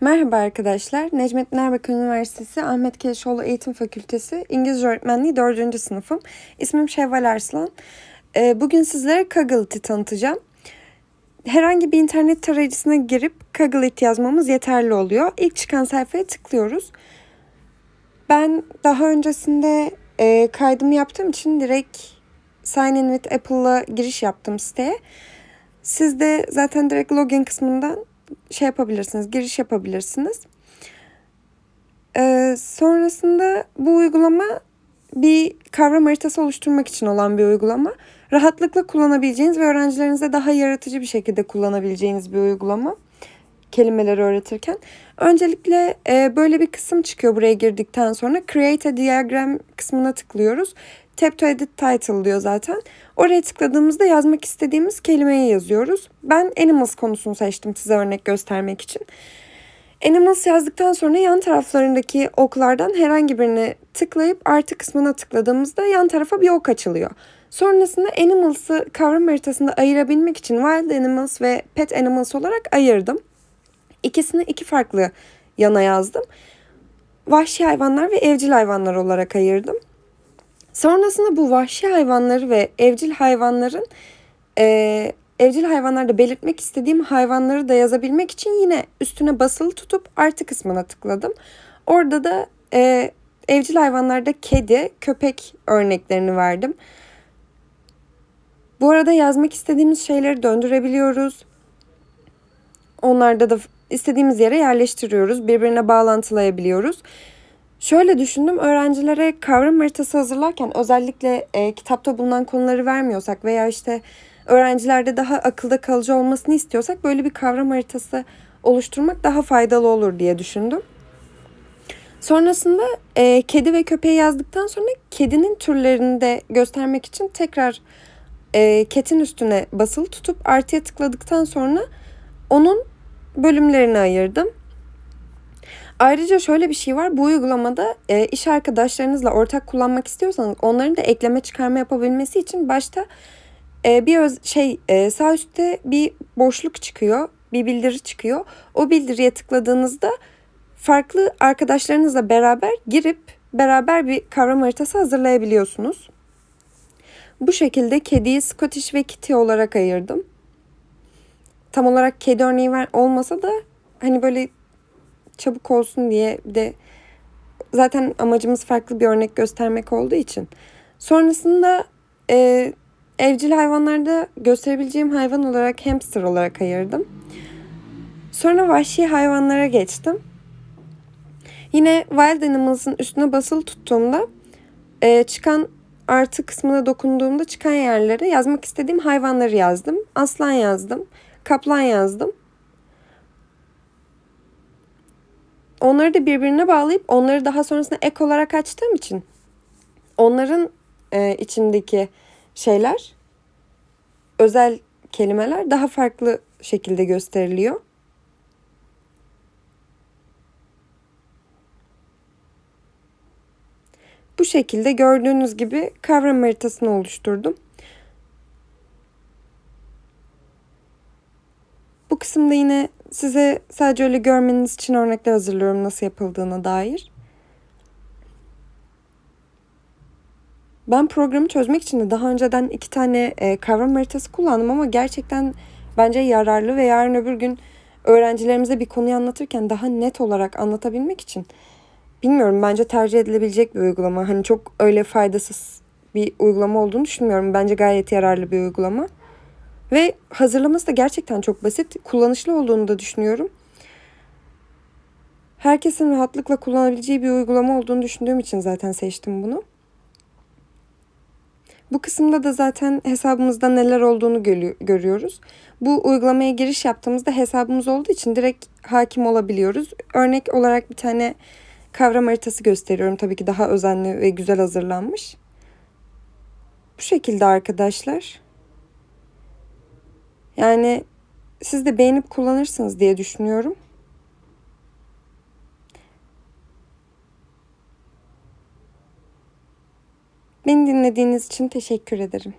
Merhaba arkadaşlar. Necmettin Erbakan Üniversitesi Ahmet Keşoğlu Eğitim Fakültesi İngilizce Öğretmenliği 4. sınıfım. İsmim Şevval Arslan. Ee, bugün sizlere Kaggle'ı tanıtacağım. Herhangi bir internet tarayıcısına girip Kaggle'ı yazmamız yeterli oluyor. İlk çıkan sayfaya tıklıyoruz. Ben daha öncesinde e, kaydımı yaptığım için direkt Sign in with Apple'la giriş yaptım siteye. Siz de zaten direkt login kısmından şey yapabilirsiniz, giriş yapabilirsiniz. Ee, sonrasında bu uygulama bir kavram haritası oluşturmak için olan bir uygulama. Rahatlıkla kullanabileceğiniz ve öğrencilerinize daha yaratıcı bir şekilde kullanabileceğiniz bir uygulama. Kelimeleri öğretirken. Öncelikle e, böyle bir kısım çıkıyor buraya girdikten sonra. Create a diagram kısmına tıklıyoruz. Tap to edit title diyor zaten. Oraya tıkladığımızda yazmak istediğimiz kelimeyi yazıyoruz. Ben animals konusunu seçtim size örnek göstermek için. Animals yazdıktan sonra yan taraflarındaki oklardan herhangi birini tıklayıp artı kısmına tıkladığımızda yan tarafa bir ok açılıyor. Sonrasında animals'ı kavram haritasında ayırabilmek için wild animals ve pet animals olarak ayırdım. İkisini iki farklı yana yazdım. Vahşi hayvanlar ve evcil hayvanlar olarak ayırdım. Sonrasında bu vahşi hayvanları ve evcil hayvanların e, evcil hayvanlarda belirtmek istediğim hayvanları da yazabilmek için yine üstüne basılı tutup artı kısmına tıkladım. Orada da e, evcil hayvanlarda kedi, köpek örneklerini verdim. Bu arada yazmak istediğimiz şeyleri döndürebiliyoruz. Onlarda da istediğimiz yere yerleştiriyoruz. Birbirine bağlantılayabiliyoruz. Şöyle düşündüm öğrencilere kavram haritası hazırlarken özellikle e, kitapta bulunan konuları vermiyorsak veya işte öğrencilerde daha akılda kalıcı olmasını istiyorsak böyle bir kavram haritası oluşturmak daha faydalı olur diye düşündüm. Sonrasında e, kedi ve köpeği yazdıktan sonra kedinin türlerini de göstermek için tekrar e, ketin üstüne basılı tutup artıya tıkladıktan sonra onun bölümlerini ayırdım. Ayrıca şöyle bir şey var. Bu uygulamada e, iş arkadaşlarınızla ortak kullanmak istiyorsanız onların da ekleme çıkarma yapabilmesi için başta e, bir öz, şey e, sağ üstte bir boşluk çıkıyor. Bir bildiri çıkıyor. O bildiriye tıkladığınızda farklı arkadaşlarınızla beraber girip beraber bir kavram haritası hazırlayabiliyorsunuz. Bu şekilde kediyi Scottish ve Kitty olarak ayırdım. Tam olarak kedi örneği olmasa da hani böyle çabuk olsun diye de zaten amacımız farklı bir örnek göstermek olduğu için. Sonrasında e, evcil hayvanlarda gösterebileceğim hayvan olarak hamster olarak ayırdım. Sonra vahşi hayvanlara geçtim. Yine Wild Animals'ın üstüne basılı tuttuğumda e, çıkan artı kısmına dokunduğumda çıkan yerlere yazmak istediğim hayvanları yazdım. Aslan yazdım, kaplan yazdım. Onları da birbirine bağlayıp onları daha sonrasında ek olarak açtığım için onların e, içindeki şeyler özel kelimeler daha farklı şekilde gösteriliyor. Bu şekilde gördüğünüz gibi kavram haritasını oluşturdum. Bu kısımda yine size sadece öyle görmeniz için örnekler hazırlıyorum nasıl yapıldığına dair. Ben programı çözmek için de daha önceden iki tane e, kavram haritası kullandım ama gerçekten bence yararlı ve yarın öbür gün öğrencilerimize bir konuyu anlatırken daha net olarak anlatabilmek için bilmiyorum bence tercih edilebilecek bir uygulama. Hani çok öyle faydasız bir uygulama olduğunu düşünmüyorum. Bence gayet yararlı bir uygulama. Ve hazırlaması da gerçekten çok basit. Kullanışlı olduğunu da düşünüyorum. Herkesin rahatlıkla kullanabileceği bir uygulama olduğunu düşündüğüm için zaten seçtim bunu. Bu kısımda da zaten hesabımızda neler olduğunu görüyoruz. Bu uygulamaya giriş yaptığımızda hesabımız olduğu için direkt hakim olabiliyoruz. Örnek olarak bir tane kavram haritası gösteriyorum. Tabii ki daha özenli ve güzel hazırlanmış. Bu şekilde arkadaşlar. Yani siz de beğenip kullanırsınız diye düşünüyorum. Beni dinlediğiniz için teşekkür ederim.